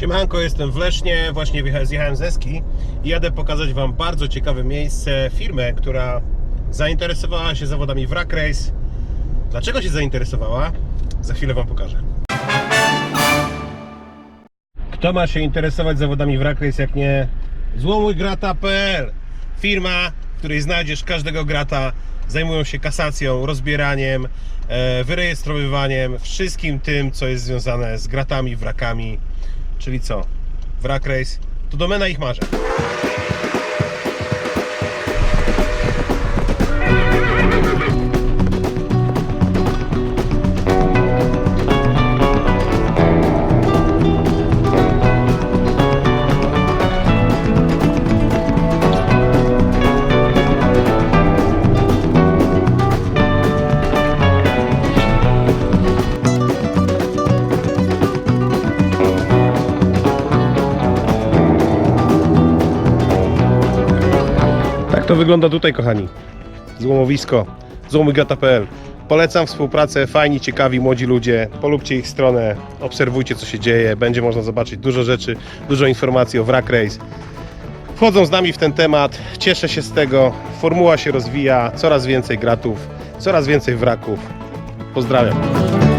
Siemanko, jestem w Lesznie, właśnie zjechałem z Eski i jadę pokazać Wam bardzo ciekawe miejsce, firmę, która zainteresowała się zawodami Wrak Race. Dlaczego się zainteresowała? Za chwilę Wam pokażę. Kto ma się interesować zawodami Wrak Race, jak nie złomujgrata.pl Firma, w której znajdziesz każdego grata, zajmują się kasacją, rozbieraniem, e, wyrejestrowywaniem, wszystkim tym, co jest związane z gratami, wrakami, czyli co? Wrak Race to domena ich marzeń. To wygląda tutaj, kochani. Złomowisko, złomygata.pl. Polecam współpracę, fajni, ciekawi młodzi ludzie. Polubcie ich stronę, obserwujcie co się dzieje. Będzie można zobaczyć dużo rzeczy, dużo informacji o Wrak Race. Wchodzą z nami w ten temat, cieszę się z tego. Formuła się rozwija, coraz więcej gratów, coraz więcej wraków. Pozdrawiam.